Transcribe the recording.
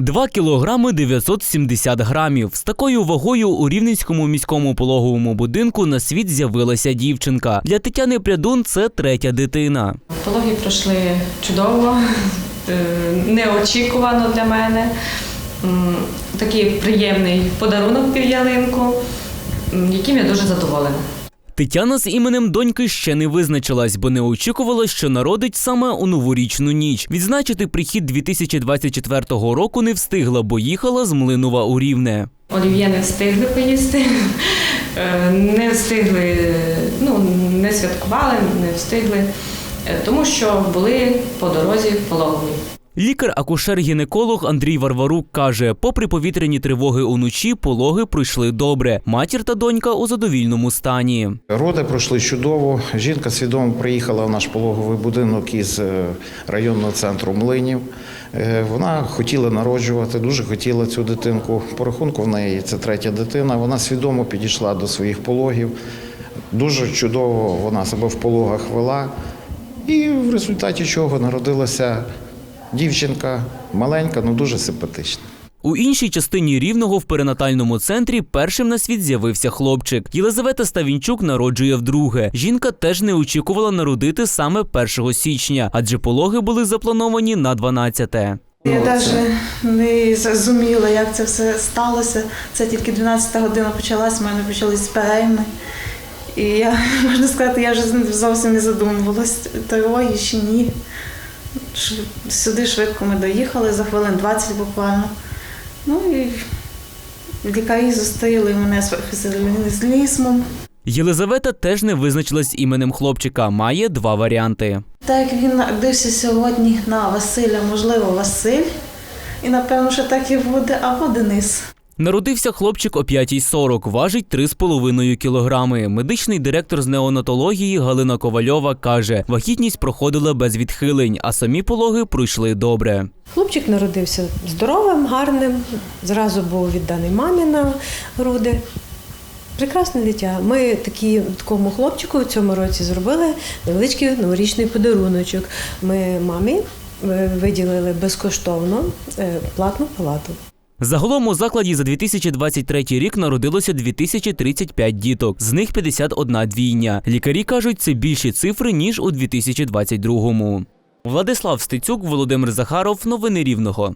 2 кілограми 970 грамів. З такою вагою у Рівненському міському пологовому будинку на світ з'явилася дівчинка. Для Тетяни Прядун це третя дитина. Пологи пройшли чудово, е, неочікувано для мене. Такий приємний подарунок під ялинку, яким я дуже задоволена. Тетяна з іменем доньки ще не визначилась, бо не очікувала, що народить саме у новорічну ніч. Відзначити прихід 2024 року не встигла, бо їхала з Млинова у Рівне. Олів'є не встигли поїсти, е, не встигли, ну, не святкували, не встигли, е, тому що були по дорозі в пологовий. Лікар-акушер-гінеколог Андрій Варварук каже: попри повітряні тривоги уночі, пологи пройшли добре. Матір та донька у задовільному стані. Роди пройшли чудово. Жінка свідомо приїхала в наш пологовий будинок із е, районного центру Млинів. Е, Вона хотіла народжувати, дуже хотіла цю дитинку. По рахунку в неї це третя дитина. Вона свідомо підійшла до своїх пологів. Дуже чудово вона себе в пологах вела. І в результаті чого народилася дівчинка маленька, але дуже симпатична. У іншій частині рівного в перинатальному центрі першим на світ з'явився хлопчик. Єлизавета Ставінчук народжує вдруге. Жінка теж не очікувала народити саме 1 січня, адже пологи були заплановані на 12-те. Я навіть не зрозуміла, як це все сталося. Це тільки 12 година почалась, в мене почались перейми. І я, можна сказати, я вже зовсім не задумувалась, тривоги чи ні. Сюди швидко ми доїхали, за хвилин 20 буквально. Ну і лікарі зустріли мене з професіоналізмом. Єлизавета теж не визначилась іменем хлопчика. Має два варіанти. Так як він народився сьогодні на Василя, можливо, Василь. І напевно, що так і буде, або Денис. Народився хлопчик о 5.40, важить 3,5 кілограми. Медичний директор з неонатології Галина Ковальова каже, вагітність проходила без відхилень, а самі пологи пройшли добре. Хлопчик народився здоровим, гарним, зразу був відданий мамі на груди. Прекрасне дитя. Ми такі, такому хлопчику в цьому році зробили невеличкий новорічний подаруночок. Ми мамі е, виділили безкоштовно е, платну палату. Загалом у закладі за 2023 рік народилося 2035 діток, з них 51 двійня. Лікарі кажуть, це більші цифри ніж у 2022-му. Владислав Стецюк, Володимир Захаров. Новини Рівного.